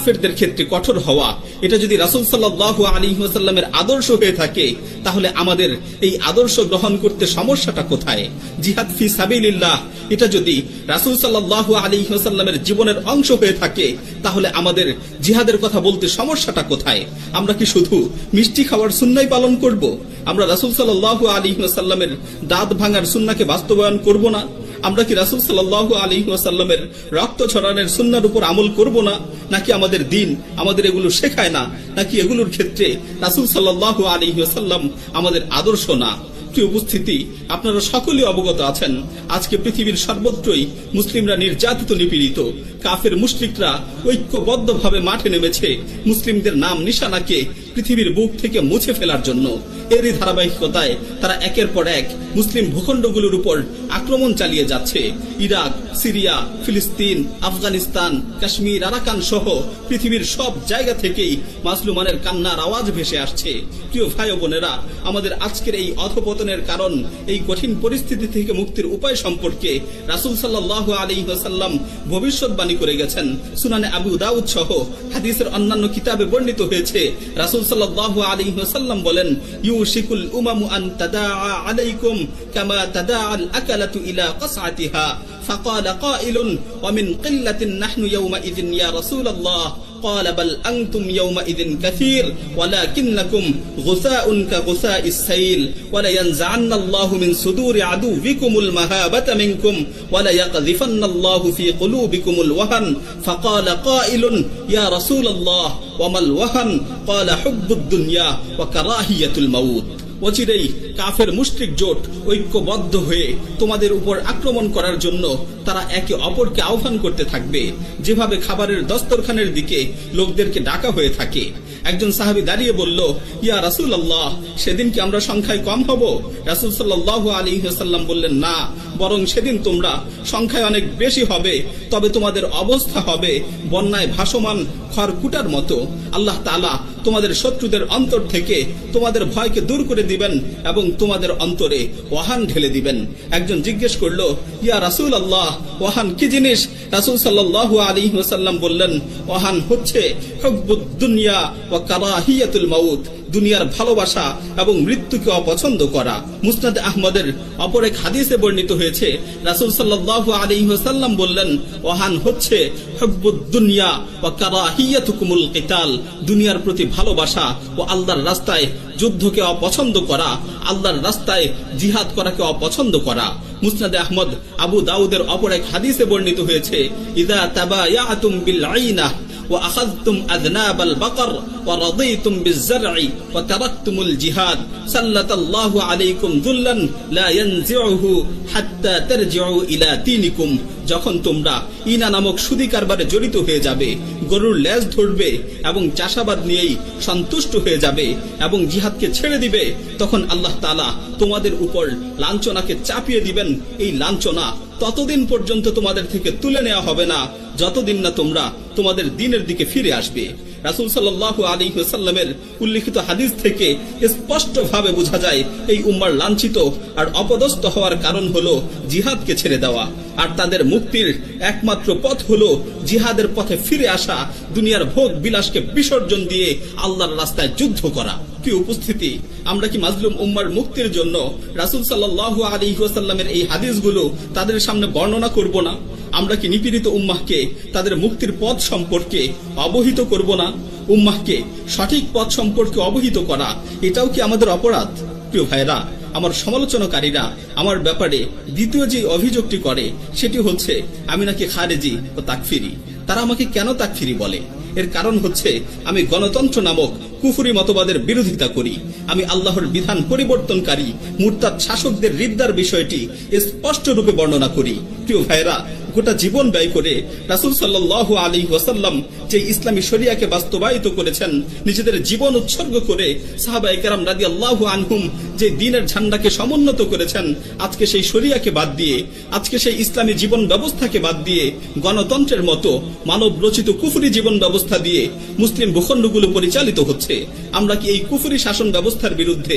কাফেরদের ক্ষেত্রে কঠোর হওয়া, এটা যদি রাসুল সাল্লাহ আলী ওয়াসাল্লামের আদর্শ হয়ে থাকে, তাহলে আমাদের এই আদর্শ গ্রহণ করতে সমস্যাটা কোথায়? জিহাদ ফি সাবিলিল্লাহ, এটা যদি রাসুল সাল্লাহ আলী ওয়াসাল্লামের জীবনের অংশ হয়ে থাকে, তাহলে আমাদের জিহাদের কথা বলতে সমস্যাটা কোথায়? আমরা কি শুধু মিষ্টি খাওয়ার সুন্নাই পালন করব? আমরা রাসুল সাল্লাহ আলী ওয়াসাল্লামের দাঁত ভাঙার সুন্নাকে বাস্তবায়ন করব না? আমরা কি রাসুল সাল্লাহ আলী ওয়াসাল্লামের রক্ত ছড়ানোর সুন্নার উপর আমল করব না? নাকি আমাদের দিন আমাদের এগুলো শেখায় না? নাকি এগুলোর ক্ষেত্রে রাসুল সাল্লাহ আলী ওয়াসাল্লাম আমাদের আদর্শ না? উপস্থিতি, আপনারা সকলে অবগত আছেন, আজকে পৃথিবীর সর্বত্রই মুসলিমরা নির্যাতিত, নিপীড়িত। কাফের মুশরিকরা ঐক্যবদ্ধভাবে মাঠে নেমেছে। মুসলিমদের নাম নিশানাকে পৃথিবীর বুক থেকে মুছে ফেলার জন্য এরই ধারাবাহিকতায় তারা একের পর এক মুসলিম ভূখণ্ডগুলোর উপর আক্রমণ চালিয়ে যাচ্ছে। ইরাক, সিরিয়া, ফিলিস্তিন, আফগানিস্তান, কাশ্মীর, আরাকান সহ পৃথিবীর সব জায়গা থেকেই মাসলুমানের কান্নার আওয়াজ ভেসে আসছে। প্রিয় ভাই বোনেরা, আমাদের আজকের এই অধপতনের কারণ, এই কঠিন পরিস্থিতি থেকে মুক্তির উপায় সম্পর্কে রাসুল সাল্লাহ আলী ওয়াসাল্লাম ভবিষ্যৎবাণী করে গেছেন। সুনানে আবু দাউদ সহ হাদিসের অন্যান্য কিতাবে বর্ণিত হয়েছে, রাসুল সাল্লাহ আলী ওয়াসাল্লাম বলেন ইউশিকুল উমামু আন তাদা আলাইকুম কামা তাদা আল আকালাতু ইলা قصعتها فقال قائل ومن قلة نحن يومئذ يا رسول الله قال بل أنتم يومئذ كثير ولكنكم غثاء كغثاء السيل ولينزعن الله من صدور عدوكم المهابة منكم وليقذفن الله في قلوبكم الوهن فقال قائل يا رسول الله وما الوهن قال حب الدنيا وكراهية الموت অচিরেই কাফের মুশরিক জোট ঐক্যবদ্ধ হয়ে তোমাদের উপর আক্রমণ করার জন্য তারা একে অপরকে আহ্বান করতে থাকবে। যেভাবে খাবারের দস্তরখানের দিকে লোকদেরকে ডাকা হয়ে থাকে একজন সাহাবি দাঁড়িয়ে বলল, ইয়া রাসুল আল্লাহ সেদিন কি আমরা সংখ্যায় কম হব? রাসুল সাল্লাহ আলী সাল্লাম বললেন, না, বরং সেদিন তোমরা সংখ্যায় অনেক বেশি হবে, তবে তোমাদের অবস্থা হবে বন্যায় ভাসমান খড়কুটার মতো। আল্লাহ তালা তোমাদের শত্রুদের অন্তর থেকে তোমাদের ভয়কে দূর করে দিবেন এবং তোমাদের অন্তরে ওয়াহান ঢেলে দিবেন। একজন জিজ্ঞেস করল, ইয়া রাসুল আল্লাহ ওয়াহান কি জিনিস? রাসুল সাল্লাহ আলী ওসাল্লাম বললেন, ওয়াহান হচ্ছে দুনিয়া ও দুনিয়ার ভালোবাসা এবং মৃত্যুকে অপছন্দ করা। মুসনাদ আহমদের অপর এক হাদিসে বর্ণিত হয়েছে, রাসুল সাল্লাহ বললেন, ওহান হচ্ছে ও দুনিয়ার প্রতি ভালোবাসা ও আল্লাহর রাস্তায় যুদ্ধকে অপছন্দ করা, আল্লাহর রাস্তায় জিহাদ করাকে অপছন্দ করা। মুসনাদে আহমদ আবু দাউদের অপর এক হাদিসে বর্ণিত হয়েছে, ইদা তাবা বিল আইনা ও বাকর। ورضيتم بالزرع وتركتم الجهاد سلط الله عليكم ذلا لا ينزعه حتى ترجعوا إلى دينكم যখন তোমরা ইনা নামক সুদি কারবারে জড়িত হয়ে যাবে গরুর লেজ ধরবে এবং চাষাবাদ নিয়েই সন্তুষ্ট হয়ে যাবে এবং জিহাদকে ছেড়ে দিবে তখন আল্লাহ তালা তোমাদের উপর লাঞ্ছনাকে চাপিয়ে দিবেন এই লাঞ্ছনা ততদিন পর্যন্ত তোমাদের থেকে তুলে নেওয়া হবে না যতদিন না তোমরা তোমাদের দিনের দিকে ফিরে আসবে রাসুল সাল্লাহ আলী সাল্লামের উল্লিখিত হাদিস থেকে স্পষ্ট ভাবে বোঝা যায় এই উম্মার লাঞ্ছিত আর অপদস্থ হওয়ার কারণ হলো জিহাদকে ছেড়ে দেওয়া। আর তাদের মুক্তির একমাত্র পথ হলো জিহাদের পথে ফিরে আসা, দুনিয়ার ভোগ বিলাসকে বিসর্জন দিয়ে আল্লাহর রাস্তায় যুদ্ধ করা। কি উপস্থিতি? আমরা কি মাজলুম উম্মার মুক্তির জন্য রাসুল সাল্লাহ আলী ওয়াসাল্লামের এই হাদিসগুলো তাদের সামনে বর্ণনা করব না? আমরা কি নিপীড়িত উম্মাহকে তাদের মুক্তির পথ সম্পর্কে অবহিত করব না? উম্মাহকে সঠিক পথ সম্পর্কে অবহিত করা, এটাও কি আমাদের অপরাধ? প্রিয় ভাইরা আমার সমালোচনাকারীরা আমার ব্যাপারে দ্বিতীয় যে অভিযোগটি করে, সেটি হচ্ছে আমি নাকি খারেজি ও তাকফিরি। তারা আমাকে কেন তাকফিরি বলে? এর কারণ হচ্ছে আমি গণতন্ত্র নামক কুফুরি মতবাদের বিরোধিতা করি। আমি আল্লাহর বিধান পরিবর্তনকারী, মুরতাদ শাসকদের রিদ্দার বিষয়টি স্পষ্ট রূপে বর্ণনা করি। প্রিয় ভাইরা গোটা জীবন ব্যয় করে রাসুল সাল্লাহ আলী ওয়াসাল্লাম যে ইসলামী শরিয়াকে বাস্তবায়িত করেছেন, নিজেদের জীবন উৎসর্গ করে সাহাবা একরাম রাদি আল্লাহ আনহুম যে দিনের ঝান্ডাকে সমুন্নত করেছেন, আজকে সেই শরিয়াকে বাদ দিয়ে, আজকে সেই ইসলামী জীবন ব্যবস্থাকে বাদ দিয়ে, গণতন্ত্রের মতো মানব রচিত কুফুরি জীবন ব্যবস্থা দিয়ে মুসলিম ভূখণ্ডগুলো পরিচালিত হচ্ছে। আমরা কি এই কুফুরি শাসন ব্যবস্থার বিরুদ্ধে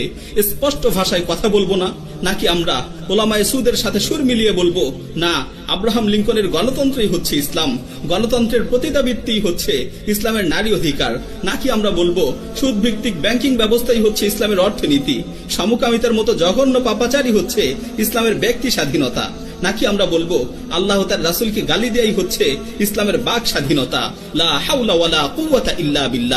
স্পষ্ট ভাষায় কথা বলব না? নাকি আমরা ওলামায় সুদের সাথে সুর মিলিয়ে বলব, না, আব্রাহাম লিঙ্কনের গণতন্ত্রই হচ্ছে ইসলাম, গণতন্ত্রের প্রতিদাবৃত্তি হচ্ছে ইসলামের নারী অধিকার। নাকি আমরা বলব সুদ ভিত্তিক ব্যাংকিং ব্যবস্থাই হচ্ছে ইসলামের অর্থনীতি, সমকামিতার মতো জঘন্য পাপাচারই হচ্ছে ইসলামের ব্যক্তি স্বাধীনতা। নাকি আমরা বলব, আল্লাহ তার রাসুলকে গালি দেয়াই হচ্ছে ইসলামের বাক স্বাধীনতা। লা হাওলা ওয়ালা কুওয়াতা ইল্লা বিল্লাহ।